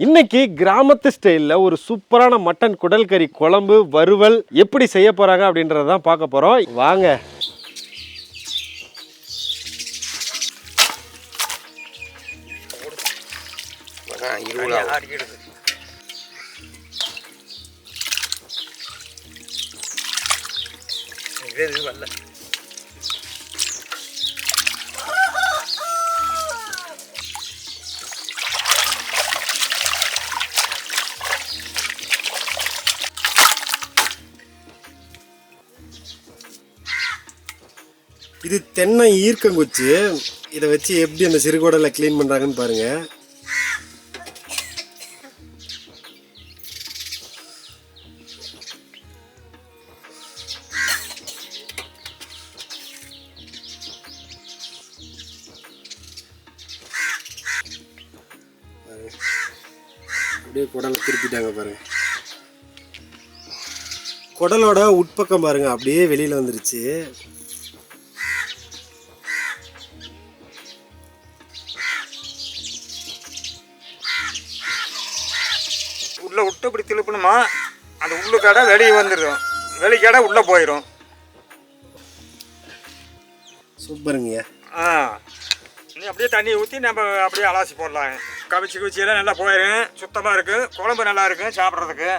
இன்னைக்கு கிராமத்து ஸ்டைலில் ஒரு சூப்பரான மட்டன் குடல் கறி குழம்பு வறுவல் எப்படி செய்ய போகிறாங்க அப்படின்றத தான் பார்க்க போகிறோம் வாங்க. இருபது இது வரல. இது தென்னை ஈர்க்கங்குச்சி. இதை வச்சு எப்படி அந்த சிறுகோடலை க்ளீன் பண்ணுறாங்கன்னு பாருங்கள் அப்படியே குடலை திருப்பிட்டாங்க பாருங்க. குடலோட உட்பக்கம் பாருங்க அப்படியே வெளியில வந்துருச்சு. உள்ள விட்டு இப்படி திருப்பணுமா? அந்த உள்ளு கடை வெளியே வந்துடும் வெளி கடை உள்ளே போயிடும் சூப்பருங்க ஆ. நீ அப்படியே தண்ணி ஊற்றி நம்ம அப்படியே அலாசி போடலாம். கவிச்சி கவிச்சியெல்லாம் நல்லா போயிடும் சுத்தமாக இருக்குது குழம்பு நல்லா இருக்கும் சாப்பிட்றதுக்கு.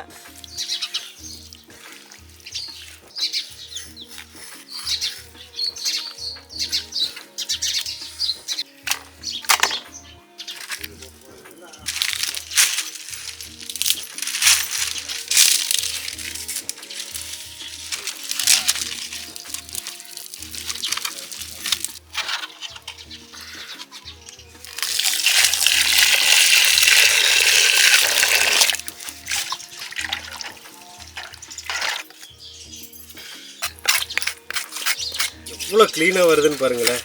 எவ்வளோ க்ளீனாக வருதுன்னு பாருங்களேன்.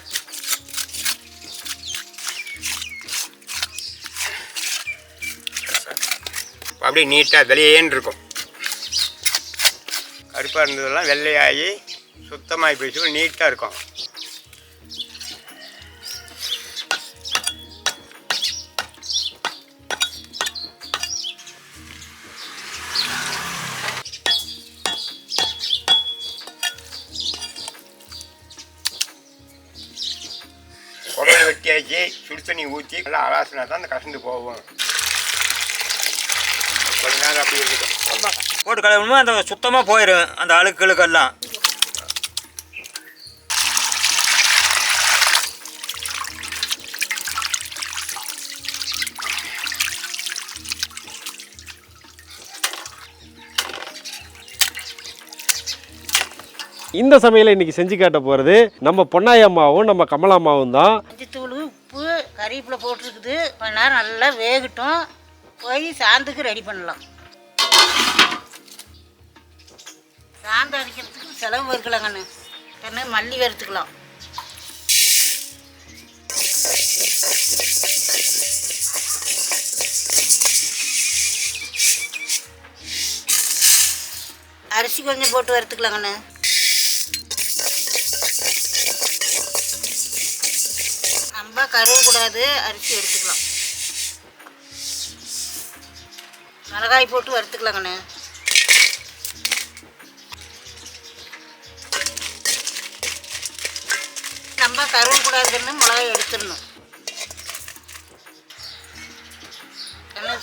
அப்படியே நீட்டாக வெளியேன்னு இருக்கும் கருப்பாக இருந்ததெல்லாம் வெள்ளையாகி சுத்தமாகி போயிடுச்சு. நீட்டாக இருக்கும். நல்லா அலாசினா தான் அந்த கசந்து போகும். கொஞ்ச நேரம் அப்படியே இருக்கட்டும். போட்டு கழுவணுமா அந்த சுத்தமாக போயிடும் அந்த அழுக்களுக்கெல்லாம் இந்த சமையலை இன்னைக்கு செஞ்சு காட்ட போகிறது நம்ம பொன்னாய் அம்மாவும் நம்ம கமலா அம்மாவும் தான். கறிவேப்பிலை போட்டிருக்குது. கொஞ்ச நேரம் நல்லா வேகட்டும். போய் சாந்துக்கு ரெடி பண்ணலாம். சாந்து அரைக்கிறதுக்கு செலவு வறுக்கலாங்கண்ணு கண்ணு மல்லி வறுத்துக்கலாம். அரிசி கொஞ்சம் போட்டு வறுத்துக்கலாங்கண்ணு கருவக்கூடாது அரிசி எடுத்துக்கலாம். மிளகாய் போட்டு வறுத்துக்கலாங்கண்ணே. நம்ம கருவக்கூடாதுன்னு மிளகாய் எடுத்துடணும்.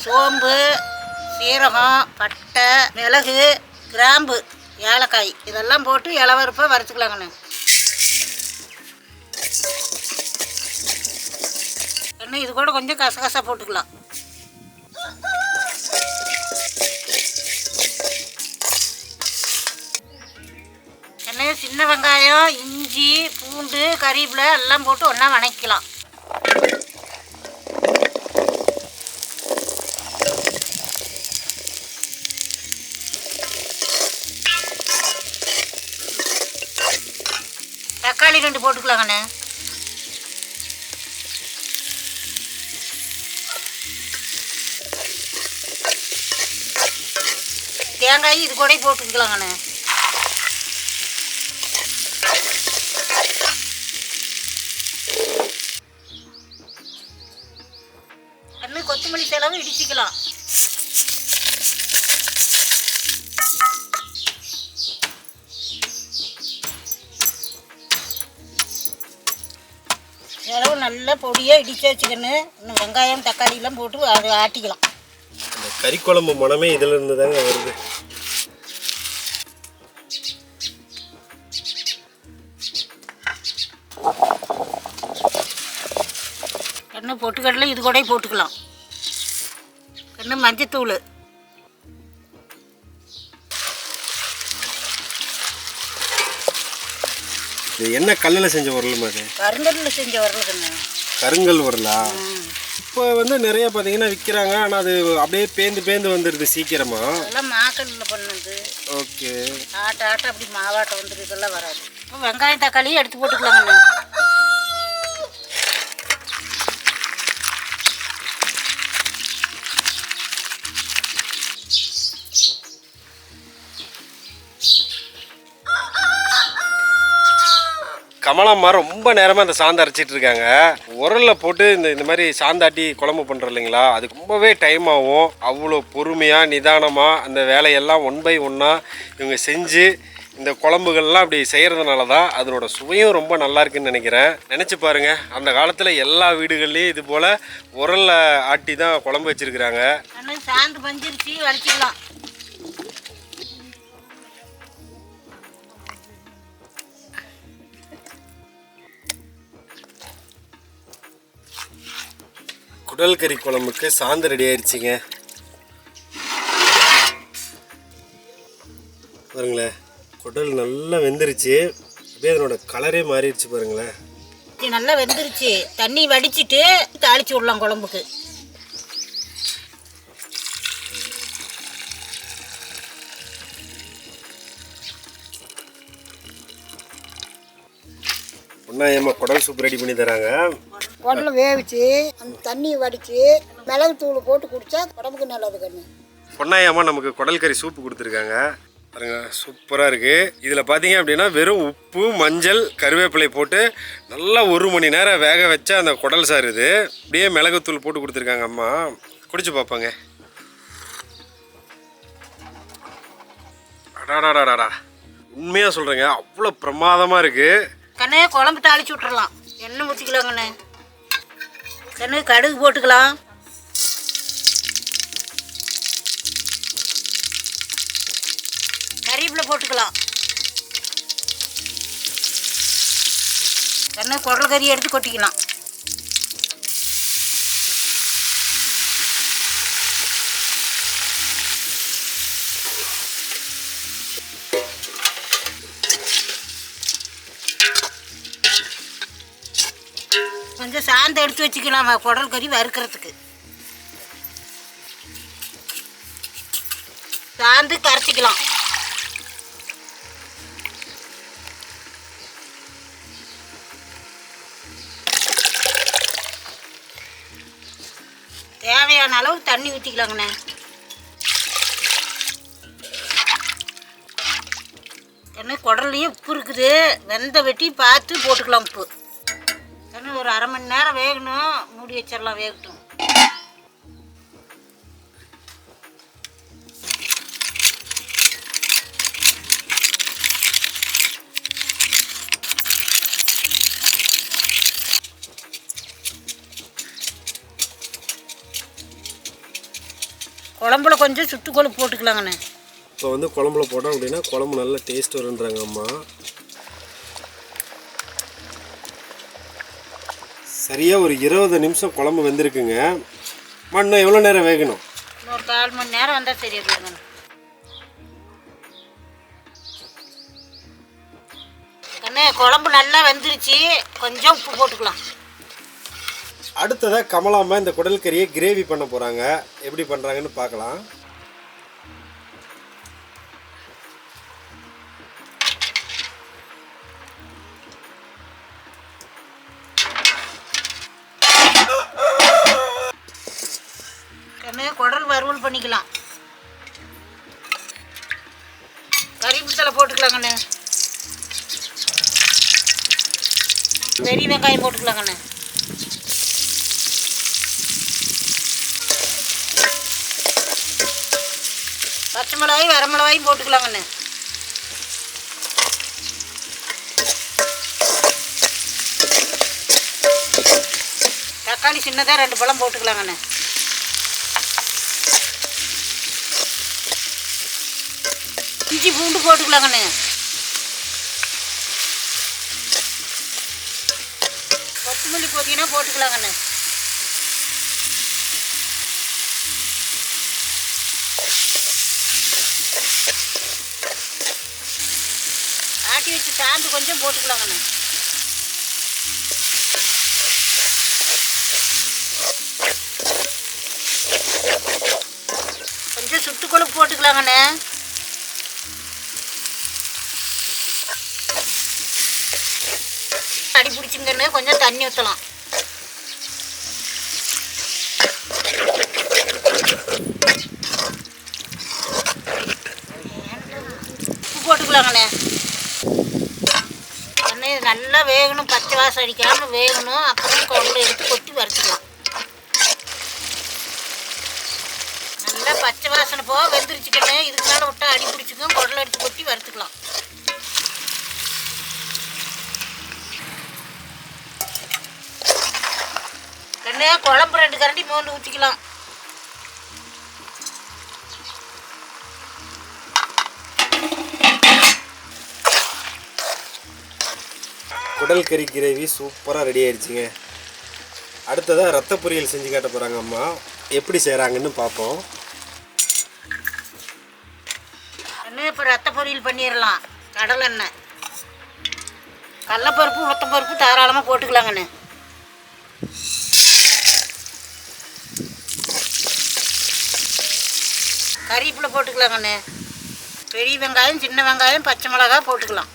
சோம்பு சீரகம் பட்டை மிளகு கிராம்பு ஏலக்காய் இதெல்லாம் போட்டு இளவரப்பாக வறுத்துக்கலாங்கண்ணே. இன்னும் இது கூட கொஞ்சம் கசகசா போட்டுக்கலாம். என்ன சின்ன வெங்காயம் இஞ்சி பூண்டு கறிவேப்பிலை எல்லாம் போட்டு ஒன்றா வணக்கிக்கலாம். தக்காளி ரெண்டு போட்டுக்கலாங்கண்ணே. தேங்காய் இது கூட போட்டுக்கலாங்கண்ணே கொத்தமல்லி செலவு இடிச்சிக்கலாம். செலவு நல்லா பொடியாக இடிச்சு வச்சுக்கணும் இன்னும் வெங்காயம் தக்காளிலாம் போட்டு அதை ஆட்டிக்கலாம். அந்த கறி குழம்பு மனமே இதுல இருந்து தாங்க வருது. கண்ணு பொட்டுக்கடலை இது கூட போட்டுக்கலாம். கண்ணு மஞ்சத்தூள். இது என்ன கல்லில் செஞ்ச உரலுமா அது கருங்கல்ல செஞ்ச வரல கண்ணு கருங்கல் உரலா இப்போ வந்து நிறைய பார்த்தீங்கன்னா விற்கிறாங்க ஆனால் அது அப்படியே பேந்து பேந்து வந்துடுது சீக்கிரமா. அதெல்லாம் மாக்கல்லில் பண்ணது. ஓகே. ஆட்ட ஆட்ட அப்படி மாவாட்டம் வந்துட்டு இதெல்லாம் வராது. வெங்காயம் தக்காளியும் எடுத்து போட்டுக்கலாங்கண்ணா. கமலம்மா ரொம்ப நேரமாக இந்த சாந்தை அரைச்சிட்டு இருக்காங்க. உரலில் போட்டு இந்த இந்த மாதிரி சாந்தாட்டி குழம்பு பண்ணுறோம் இல்லைங்களா? அது ரொம்பவே டைம் ஆகும். அவ்வளோ பொறுமையாக நிதானமாக அந்த வேலையெல்லாம் ஒன் பை ஒன்னாக இவங்க செஞ்சு இந்த குழம்புகள்லாம் அப்படி செய்கிறதுனால தான் அதனோட சுவையும் ரொம்ப நல்லா இருக்குன்னு நினைக்கிறேன். நினச்சி பாருங்கள் அந்த காலத்தில் எல்லா வீடுகள்லேயும் இது போல் உரலில் ஆட்டி தான் குழம்பு வச்சுருக்குறாங்க. சாந்து பஞ்சிருச்சு வலிச்சிக்கலாம். குடல் கறி குழம்புக்கு சாந்து ரெடி ஆயிடுச்சுங்க பாருங்களேன் குடல் நல்லா வெந்துருச்சு. அப்படியே அதனோட கலரே மாறிடுச்சு பாருங்களேன். நல்லா வெந்துருச்சு. தண்ணி வடிச்சிட்டு தாளிச்சு விடலாம் குழம்புக்கு. ஒன்றா ஏமா குடல் சூப் ரெடி பண்ணி தராங்க. குடலை வேவிச்சு அந்த தண்ணியை வடித்து மிளகு தூள் போட்டு குடித்தா உடம்புக்கு நல்லது கண்ணு. பொன்னாயம்மா நமக்கு குடல் கறி சூப்பு கொடுத்துருக்காங்க. பாருங்க சூப்பராக இருக்குது இதில் பார்த்தீங்க அப்படின்னா வெறும் உப்பு மஞ்சள் கருவேப்பிலை போட்டு நல்லா ஒரு மணி நேரம் வேக வச்ச அந்த குடல் சாறு இது. அப்படியே மிளகுத்தூள் போட்டு கொடுத்துருக்காங்க அம்மா. குடிச்சு பார்ப்பாங்க அடாடாடாடா. உண்மையாக சொல்கிறேங்க அவ்வளோ பிரமாதமாக இருக்குது கண்ணே குழம்பு தாளிச்சு விட்டுறலாம். எண்ணெய் ஊற்றிக்கலாம் கண்ணு கடுகு போட்டுக்கலாம். கறிவேப்பிலை போட்டுக்கலாம். கண்ணு குடல் கறி எடுத்து கொட்டிக்கலாம். எடுத்து வச்சுக்கலாமா? குடல் கறி வறுக்கிறதுக்கு. சாந்து கரைச்சிக்கலாம். தேவையான அளவு தண்ணி ஊற்றிக்கலாங்கண்ணே என்ன குடல்லையும் உப்பு இருக்குது. வெந்த வெட்டி பார்த்து போட்டுக்கலாம் உப்பு. ஒரு அரை மணி நேரம் வேகணும். மூடி வச்சிடலாம் வேகட்டும். குழம்புல கொஞ்சம் சுட்டு போட்டுக்கலாங்கண்ணே. இப்போ வந்து குழம்புல போட்டோம் அப்படின்னா குழம்பு நல்லா டேஸ்ட் வருன்றாங்க அம்மா. சரியாக ஒரு இருபது நிமிஷம் குழம்பு வெந்திருக்குங்க. மண்ணு எவ்வளோ நேரம் வேகணும்? இன்னொரு கால் மணி நேரம் வந்தால் சரியா போயிருங்கண்ணே கண்ணே குழம்பு நல்லா வெந்துருச்சு. கொஞ்சம் உப்பு போட்டுக்கலாம். அடுத்ததாக கமலாம்மா இந்த குடல் கறியை கிரேவி பண்ண போகிறாங்க எப்படி பண்ணுறாங்கன்னு பார்க்கலாம். வெங்காயம் போட்டுக்கலாங்கண்ணே. பச்சை மிளகாயும் வரமிளகாயும் போட்டுக்கலாங்கண்ணே. தக்காளி சின்னதாக ரெண்டு பழம் போட்டுக்கலாங்கண்ணே. இஞ்சி பூண்டு போட்டுக்கலாங்கண்ணே. கொத்தமல்லி போட்டுக்கலாம் போட்டுக்கலாங்கண்ணே. ஆட்டி வச்சு சாந்து கொஞ்சம் போட்டுக்கலாங்கண்ணே. கொஞ்சம் சுட்டு கொழுப்பு போட்டுக்கலாங்கண்ணே. அடி பிடிச்சிங்கன்னு கொஞ்சம் தண்ணி ஊற்றலாம் போட்டுக்கலாங்கண்ணே அண்ணே இது நல்லா வேகணும் பச்சை வாசம் அடிக்காமல் வேகணும். அப்புறம் குழம்புல எடுத்து கொட்டி வறுத்துக்கலாம். நல்லா பச்சை வாசனை போக வெந்துருச்சுக்கண்ணே இதுக்கு மேலே விட்டா அடி பிடிச்சிக்கும். குடலை எடுத்து கொட்டி வறுத்துக்கலாம். கண்ணே குழம்பு ரெண்டு கரண்டி மூணு ஊற்றிக்கலாம் உடல் கறி கிரேவி சூப்பராக ரெடி ஆயிடுச்சுங்க. அடுத்ததாக ரத்த பொரியல் செஞ்சு காட்ட போகிறாங்க அம்மா. எப்படி செய்கிறாங்கன்னு பார்ப்போம் அண்ணே இப்போ ரத்த பொரியல் பண்ணிடலாம் கடலை எண்ணெய். கடலப்பருப்பு உளுத்தம்பருப்பு தாராளமாக போட்டுக்கலாங்கண்ணே. கறிப்பில் போட்டுக்கலாங்கண்ணே. பெரிய வெங்காயம் சின்ன வெங்காயம் பச்சை மிளகா போட்டுக்கலாம்.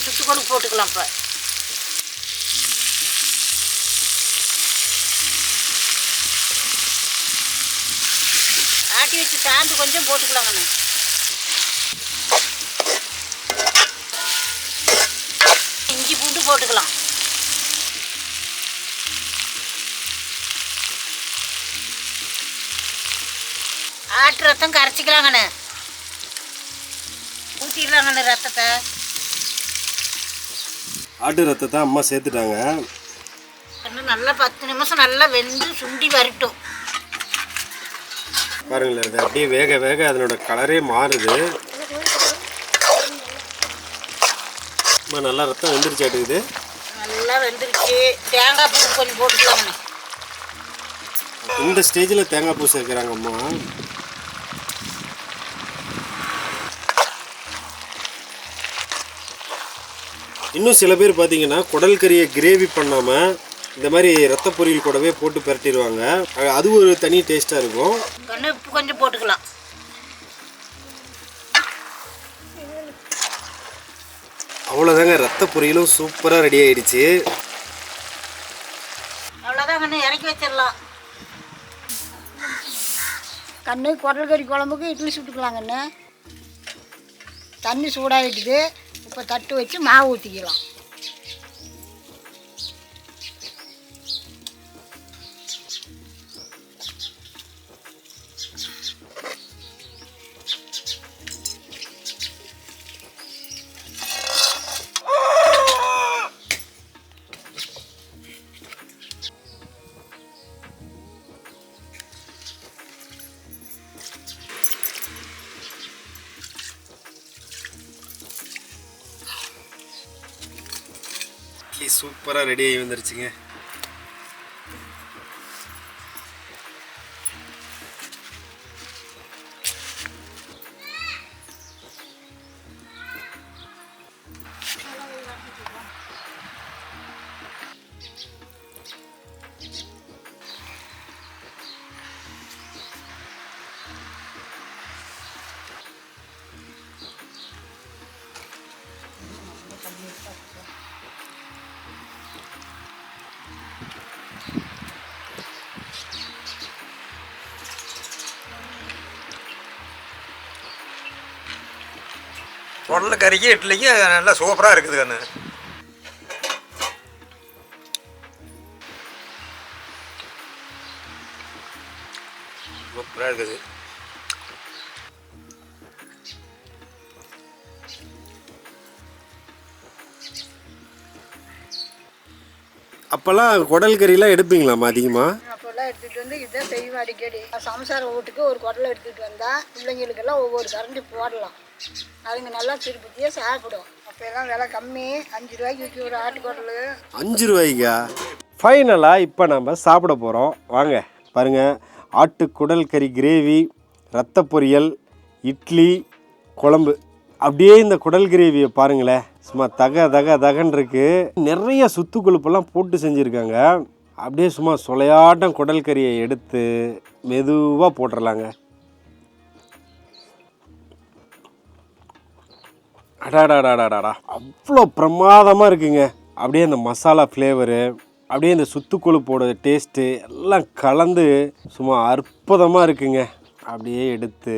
கொஞ்சம் சுட்டு போட்டுக்கலாம் இப்போ. ஆட்டி வச்சு சாந்து கொஞ்சம் போட்டுக்கலாங்கண்ணே இஞ்சி பூண்டு போட்டுக்கலாம். ஆட்டு ரத்தம் கரைச்சிக்கலாங்கண்ணே. ஊற்றிடலாங்கண்ணே ரத்தத்தை. ஆட்டு ரத்தத்தை அம்மா சேர்த்துட்டாங்க. இன்னும் நல்லா பத்து நிமிஷம் நல்லா வெந்து சுண்டி வரட்டும். பாருங்களேன் இது அப்படியே வேக வேக அதனோட கலரே மாறுது. அம்மா நல்லா ரத்தம் வெந்துருச்சாட்டுக்குது நல்லா வெந்துருச்சு. தேங்காய் பூ கொஞ்சம் போட்டுக்கலாங்கண்ணே இந்த ஸ்டேஜில் தேங்காய் பூ சேர்க்குறாங்க அம்மா. இன்னும் சில பேர் பார்த்தீங்கன்னா குடல் கறியை கிரேவி பண்ணாமல் இந்த மாதிரி ரத்த பொரியல் கூடவே போட்டு பிரட்டிடுவாங்க. அது ஒரு தனி டேஸ்ட்டாக இருக்கும். கொஞ்சம் போட்டுக்கலாம். அவ்வளோதாங்க ரத்த பொரியலும் சூப்பராக ரெடி ஆயிடுச்சு. அவ்வளோதான் கண்ணு இறக்கி வச்சிடலாம். கண்ணு குடல் கறி குழம்புக்கு இட்லி சுட்டுக்கலாங்கண்ணே தண்ணி சூடாகிட்டுது இப்போ தட்டு வச்சு மாவு ஊற்றிக்கலாம் சூப்பராக ரெடி ஆகி வந்துருச்சுங்க. கடலைக்கறிக்கும் இட்லிக்கும் நல்லா சூப்பராக இருக்குது கண்ணு சூப்பராக இருக்குது. அப்போல்லாம் குடல் கறிலாம் எடுப்பீங்களாம்மா அதிகமாக எடுத்துகிட்டு வந்து இதான் செய்வோம் அடிக்கடி. சம்சார வீட்டுக்கு ஒரு குடலை எடுத்துகிட்டு வந்தால் பிள்ளைங்களுக்கெல்லாம் ஒவ்வொரு கரண்டி போடலாம். அதுங்க நல்லா திருப்பதியாக சாப்பிடும். அப்போ எல்லாம் விலை கம்மி. அஞ்சு ரூபாய்க்கு விற்கி ஒரு ஆட்டு குடல் அஞ்சு ரூபாய்க்கா? ஃபைனலாக இப்போ நம்ம சாப்பிட போகிறோம் வாங்க பாருங்கள் ஆட்டு குடல் கறி கிரேவி ரத்த பொரியல் இட்லி குழம்பு. அப்படியே இந்த குடல் கிரேவியை பாருங்களேன். சும்மா தக தக தகன்னு இருக்கு. நிறைய சுத்து கொழுப்பெல்லாம் போட்டு செஞ்சுருக்காங்க. அப்படியே சும்மா சொலையாட்டம் குடல் கறியை எடுத்து மெதுவாக போட்டுடலாங்க அடாடாடாடாடா. அவ்வளோ பிரமாதமாக இருக்குங்க. அப்படியே அந்த மசாலா ஃப்ளேவரு அப்படியே இந்த சுத்துக்கொழுப்போட டேஸ்ட்டு எல்லாம் கலந்து சும்மா அற்புதமாக இருக்குங்க. அப்படியே எடுத்து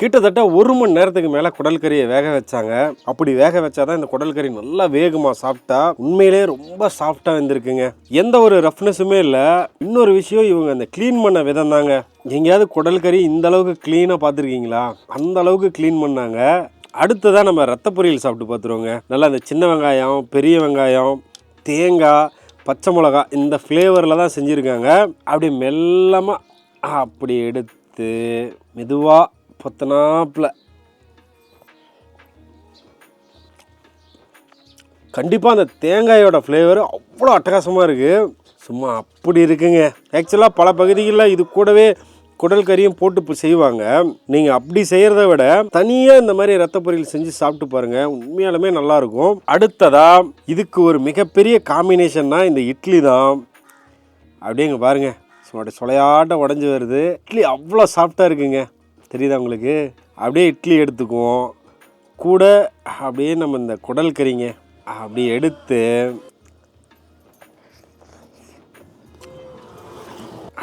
கிட்டத்தட்ட ஒரு மணி நேரத்துக்கு மேலே குடல் கறியை வேக வச்சாங்க. அப்படி வேக வச்சாதான் இந்த குடல் கறி நல்லா வேகமாக சாப்பிட்டா உண்மையிலே ரொம்ப சாஃப்டாக வந்திருக்குங்க. எந்த ஒரு ரஃப்னஸுமே இல்லை. இன்னொரு விஷயம் இவங்க அந்த க்ளீன் பண்ண விதம் தாங்க. எங்கேயாவது குடல் கறி இந்த அளவுக்கு க்ளீனாக பார்த்துருக்கீங்களா? அந்த அளவுக்கு க்ளீன் பண்ணாங்க. அடுத்ததான் நம்ம ரத்த பொரியல் சாப்பிட்டு பார்த்துருவோங்க. நல்லா அந்த சின்ன வெங்காயம் பெரிய வெங்காயம் தேங்காய் பச்சை மிளகா இந்த ஃப்ளேவரில் தான் செஞ்சுருக்காங்க. அப்படி மெல்லமாக அப்படி எடுத்து மெதுவாக பத்தனாப்பில் கண்டிப்பாக அந்த தேங்காயோட ஃப்ளேவர் அவ்வளோ அட்டகாசமாக இருக்குது சும்மா அப்படி இருக்குங்க. ஆக்சுவலாக பல பகுதிகளில் இது கூடவே குடல் கறியும் போட்டு இப்போ செய்வாங்க. நீங்கள் அப்படி செய்கிறத விட தனியாக இந்த மாதிரி ரத்த பொரியல் செஞ்சு சாப்பிட்டு பாருங்கள் உண்மையாலுமே நல்லாயிருக்கும் அடுத்ததாக இதுக்கு ஒரு மிகப்பெரிய காம்பினேஷன்னா இந்த இட்லி தான். அப்படியே பாருங்கள் பாருங்க. சும்மா சொலையாட்டம் உடஞ்சி வருது. இட்லி அவ்வளோ சாஃப்டாக இருக்குங்க. தெரியுதா உங்களுக்கு? அப்படியே இட்லி எடுத்துக்குவோம். கூட அப்படியே நம்ம இந்த குடல் கறிங்க அப்படி எடுத்து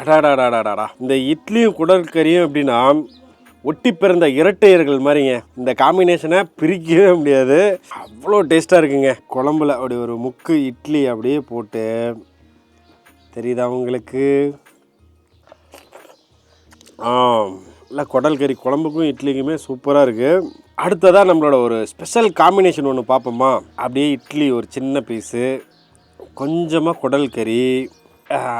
அடாடாடாடாடா. இந்த இட்லியும் குடல் கறியும் எப்படின்னா ஒட்டி பிறந்த இரட்டையர்கள் மாதிரிங்க. இந்த காம்பினேஷனை பிரிக்கவே முடியாது. அவ்வளோ டேஸ்ட்டாக இருக்குங்க. குழம்புல அப்படி ஒரு முக்கு இட்லி அப்படியே போட்டு தெரியுதா உங்களுக்கு? ஆ இல்லை குடல் கறி குழம்புக்கும் இட்லிக்குமே சூப்பராக இருக்குது அடுத்ததாக நம்மளோட ஒரு ஸ்பெஷல் காம்பினேஷன் ஒன்று பார்ப்போமா? அப்படியே இட்லி ஒரு சின்ன பீஸு கொஞ்சமாக குடல் கறி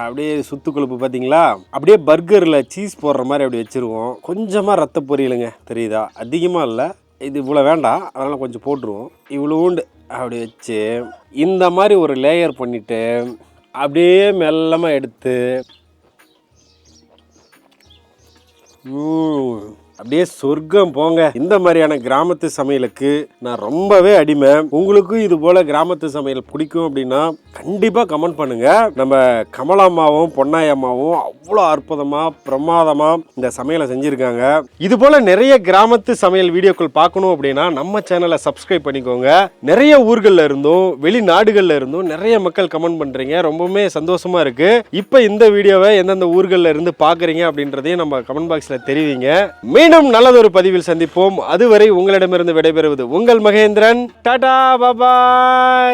அப்படியே சுத்து கொழுப்பு பார்த்தீங்களா அப்படியே பர்கரில் சீஸ் போடுற மாதிரி அப்படி வச்சுருவோம். கொஞ்சமாக ரத்த பொரியலுங்க தெரியுதா? அதிகமாக இல்லை இது இவ்வளோ வேண்டாம். அதனால் கொஞ்சம் போட்டுருவோம். இவ்வளோண்டு அப்படி வச்சு இந்த மாதிரி ஒரு லேயர் பண்ணிவிட்டு அப்படியே மெல்லமாக எடுத்து ம், அப்படியே சொர்க்கம் போங்க. இந்த மாதிரியான கிராமத்து சமையலுக்கு நான் ரொம்பவே அடிமை. உங்களுக்கும் இது போல கிராமத்து சமையல் பிடிக்கும் அப்படின்னா கண்டிப்பாக கமெண்ட் பண்ணுங்க. நம்ம கமலாம்மாவும் பொன்னாயம்மாவும் அவ்வளோ அற்புதமாக பிரமாதமாக இந்த சமையலை செஞ்சுருக்காங்க. இது போல நிறைய கிராமத்து சமையல் வீடியோக்கள் பார்க்கணும் அப்படின்னா நம்ம சேனலை சப்ஸ்கிரைப் பண்ணிக்கோங்க. நிறைய ஊர்களில் இருந்தும் வெளிநாடுகளில் இருந்தும் நிறைய மக்கள் கமெண்ட் பண்ணுறீங்க ரொம்பவுமே சந்தோஷமா இருக்கு. இப்போ இந்த வீடியோவை எந்தெந்த ஊர்களில் இருந்து பார்க்குறீங்க அப்படின்றதையும் நம்ம கமெண்ட் பாக்ஸில் தெரிவிங்க. மே மீண்டும் நல்லதொரு பதிவில் சந்திப்போம். அதுவரை உங்களிடமிருந்து விடைபெறுவது உங்கள் மகேந்திரன். டாடா பாபாய்.